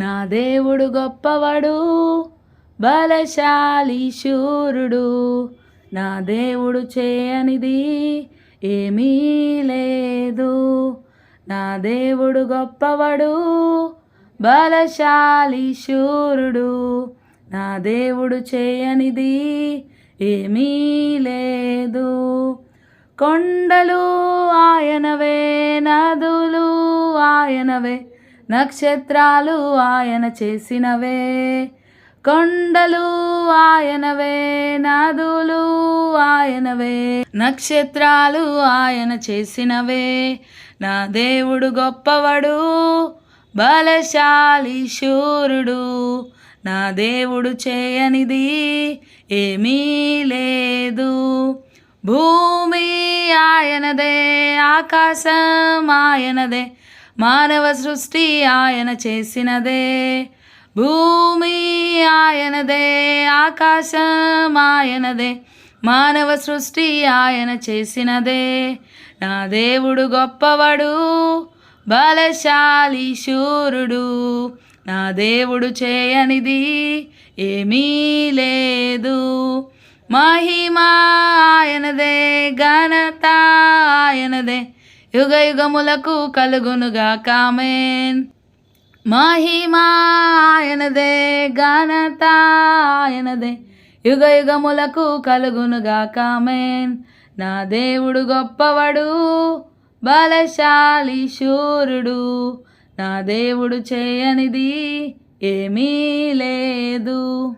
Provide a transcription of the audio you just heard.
నా దేవుడు గొప్పవాడు బలశాలి శూరుడు. నా దేవుడు చేయనిది ఏమీ లేదు. నా దేవుడు గొప్పవాడు బలశాలి శూరుడు. నా దేవుడు చేయనిది ఏమీ లేదు. కొండలు ఆయనవే నదులు ఆయనవే నక్షత్రాలు ఆయన చేసినవే కొండలు ఆయనవే నదులు ఆయనవే నక్షత్రాలు ఆయన చేసినవే. నా దేవుడు గొప్పవడు బలశాలి శూరుడు. నా దేవుడు చేయనిది ఏమీ లేదు. భూమి ఆయనదే ఆకాశం ఆయనదే మానవ సృష్టి ఆయన చేసినదే భూమి ఆయనదే ఆకాశం ఆయనదే మానవ సృష్టి ఆయన చేసినదే. నా దేవుడు గొప్పవాడు బలశాలి శూరుడు. నా దేవుడు చేయనిది ఏమీ లేదు. మహిమ ఆయనదే ఘనత ఆయనదే యుగ యుగములకు కలుగునుగా కామెన్ మహిమాయనదే ఘనత ఆయనదే యుగ యుగములకు కలుగునుగా కామెన్ నా దేవుడు గొప్పవడు బలశాలి శూరుడు. నా దేవుడు చేయనిది ఏమీ లేదు.